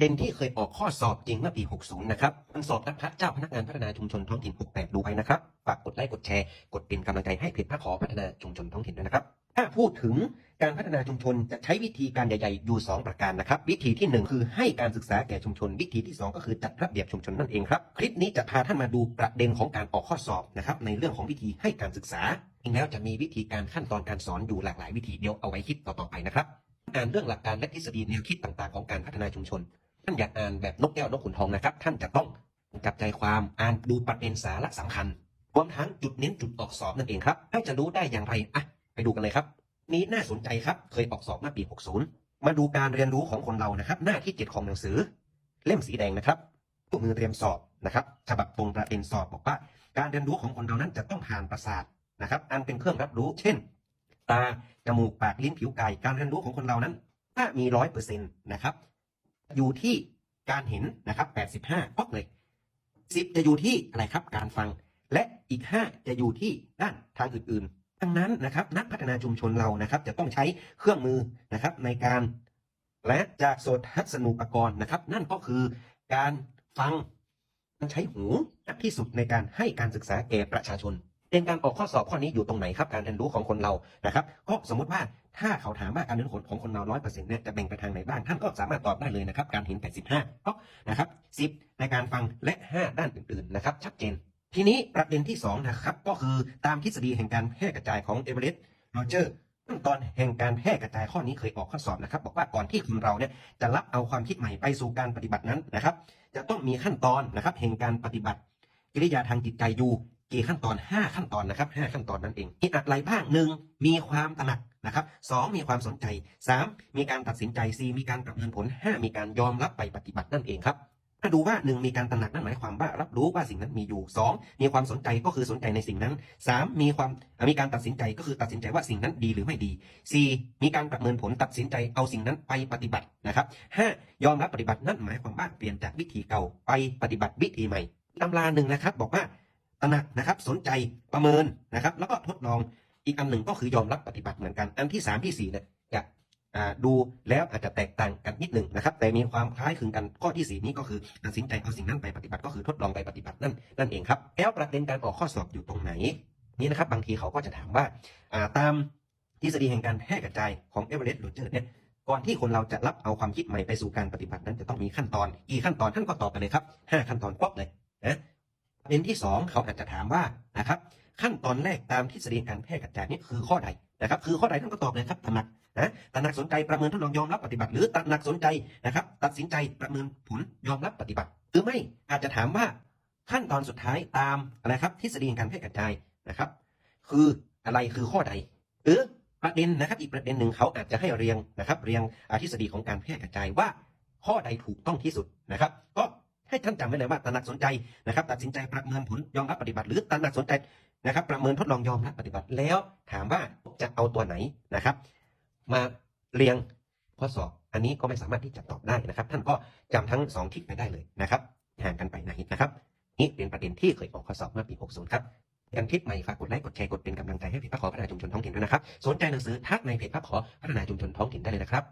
เด็นที่เคยออกข้อสอบจริงเมื่อปี 60 นะครับมันสอบนักพัฒเจ้าพนักงานพัฒนาชุมชนท้องถิ่น 68 ดูไปนะครับ ฝากกดไลค์กดแชร์ กดเป็นกำลังใจให้เพจพระขอพัฒนาชุมชนท้องถิ่นด้วยนะครับ ถ้าพูดถึงการพัฒนาชุมชนจะใช้วิธีการใหญ่ๆอยู่ 2 ประการนะครับ วิธีที่ 1 คือให้การศึกษาแก่ชุมชน วิธีที่ 2 ก็คือจัดระเบียบชุมชนนั่นเองครับคลิปนี้จะพาท่านมาดูประเด็นของการออกข้อสอบนะครับในเรื่องของวิธีให้การศึกษาจริงแล้วจะมีวิธีการขั้นตอนการสอนอยู่หลากหลายวิธีเดียวเอาไว้คิดต่อๆไปนะครับอ่านเรื่องหลักการและทฤษฎีแนวคิดต่างๆ ของการพัฒนาชุมชน ท่านอยากอ่านแบบนกแก้วนกขุนทองนะครับ ท่านจะต้องจับใจความอ่านดูประเด็นสาระสำคัญรวมทั้งจุดเน้นจุดออกสอบนั่นเองครับถ้าจะรู้ได้อย่างไรอะไปดูกันเลยครับ นี้น่าสนใจครับ เคยออกสอบเมื่อปี 60 มาดูการเรียนรู้ของคนเรานะครับ หน้าที่ 7 ของหนังสือ เล่มสีแดงนะครับตู้มือเตรียมสอบนะครับ ฉบับตรงประเด็นสอบบอกว่า การเรียนรู้ของคนเรานั้นจะต้องผ่านประสาทนะครับ อันเป็นเครื่องรับรู้ เช่น ตา จมูก ปาก ลิ้น ผิวกาย การเรียนรู้ของคนเรานั้น ถ้ามีร้อยเปอร์เซ็นต์นะครับ อยู่ที่การเห็นนะครับแปดสิบห้าป๊อกเลยสิบจะอยู่ที่อะไรครับ การฟัง และอีกห้าจะอยู่ที่ด้านทางอื่นๆ ดังนั้นนะครับ นักพัฒนาชุมชนเรานะครับ จะต้องใช้เครื่องมือนะครับในการและจากโสตทัศนูปกรณ์นะครับ นั่นก็คือการฟังมันใช้หูที่สุดในการให้การศึกษาแก่ประชาชน เป็นการออกข้อสอบข้อนี้อยู่ตรงไหนครับการเรียนรู้ของคนเรานะครับก็สมมติว่าถ้าเขาถามว่าการเรียนรู้ของคนเราร้อยเปอร์เซ็นต์เนี่ยจะแบ่งไปทางไหนบ้างท่านก็สามารถตอบได้เลยนะครับการเห็น85ก็นะครับ10ในการฟังและ5ด้านอื่นๆนะครับชัดเจน ทีนี้ประเด็นที่2นะครับก็คือตามทฤษฎีแห่งการแพร่กระจายของเอเวอเรสต์โรเจอร์ขั้นตอนแห่งการแพร่กระจายข้อนี้เคยออกข้อสอบนะครับ บอกว่าก่อนที่คนเราเนี่ยจะรับเอาความคิดใหม่ไปสู่การปฏิบัตินั้นนะครับ จะต้องมีขั้นตอนนะครับแห่งการปฏิบัติ กิริยาทางจิตใจอยู่ กี่ขั้นตอน 5 ขั้นตอนนะครับ 5 ขั้นตอนนั่นเองมีอะไรบ้างหนึ่งมีความตระหนักนะครับสองมีความสนใจ 3 มีการตัดสินใจ 4 มีการประเมินผล 5 มีการยอมรับไปปฏิบัตินั่นเองครับถ้าดูว่า 1 มีการตระหนักนั่นหมายความว่ารับรู้ว่าสิ่งนั้นมีอยู่ 2 มีความสนใจก็คือสนใจในสิ่งนั้น 3 มีความมีการตัดสินใจก็คือตัดสินใจว่าสิ่งนั้นดีหรือไม่ดี 4 มีการประเมินผลตัดสินใจเอาสิ่งนั้นไปปฏิบัตินะครับ 5 ยอมรับปฏิบัตินั่นหมายความว่าเปลี่ยนจากวิธีเก่าไปปฏิบัติวิธีใหม่ตำราหนึ่งนะครับบอกว่า ตระหนักนะครับ สนใจประเมินนะครับ แล้วก็ทดลองอีกอันหนึ่งก็คือยอมรับปฏิบัติเหมือนกัน อันที่สามที่สี่เนี่ยจะดูแล้วอาจจะแตกต่างกันนิดหนึ่งนะครับ แต่มีความคล้ายคลึงกันข้อที่สี่นี้ก็คือตัดสินใจเอาสิ่งนั้นไปปฏิบัติก็คือทดลองไปปฏิบัตินั่นนั่นเองครับแล้วประเด็นการออกข้อสอบอยู่ตรงไหนนี่นะครับ บางทีเขาก็จะถามว่าตามทฤษฎีแห่งการแพร่กระจายของเอเวอเรสต์โรเจอร์เนี่ยก่อนที่คนเราจะรับเอาความคิดใหม่ไปสู่การปฏิบัตินั้นจะต้องมีขั้นตอนกี่ขั้นตอนท่านก็ตอบไปเลยครับห้าขั้นตอนป๊อบเลยนะ ประเด็นที่สองเขาอาจจะถามว่านะครับขั้นตอนแรกตามทฤษฎีการแพร่กระจายนี่คือข้อใดนะครับคือข้อใดท่านก็ตอบเลยครับตระหนักนะตระหนักสนใจประเมินทดลองยอมรับปฏิบัติ หรือตระหนักสนใจนะครับ ตัดสินใจประเมินผลยอมรับปฏิบัติ หรือไม่อาจจะถามว่าขั้นตอนสุดท้ายตามอะไรครับทฤษฎีการแพร่กระจายนะครับ คืออะไรคือข้อใดหรือประเด็นนะครับ อีกประเด็นหนึ่งเขาอาจจะให้เรียงนะครับ เรียงทฤษฎีของการแพร่กระจายว่า ข้อใดถูกต้องที่สุดนะครับ ก็ ให้ท่านจำไว้เลยว่าตระหนักสนใจนะครับตัดสินใจประเมินผลยอมรับปฏิบัติ หรือตระหนักสนใจนะครับ ประเมินทดลองยอมรับปฏิบัติแล้ว ถามว่าจะเอาตัวไหนนะครับ มาเรียงข้อสอบ อันนี้ก็ไม่สามารถที่จะตอบได้นะครับ ท่านก็จำทั้งสองทิศไปได้เลยนะครับห่างกันไปไหนนะครับนี่เป็นประเด็นที่เคยออกข้อสอบเมื่อปี 60 ครับกันคลิปใหม่ฝากกดไลค์กดแชร์กดเป็นกำลังใจให้เพจพระขอพัฒนาชุมชนท้องถิ่นด้วยนะครับ สนใจหนังสือทักในเพจพระขอพัฒนาชุมชนท้องถิ่นได้เลยนะครับ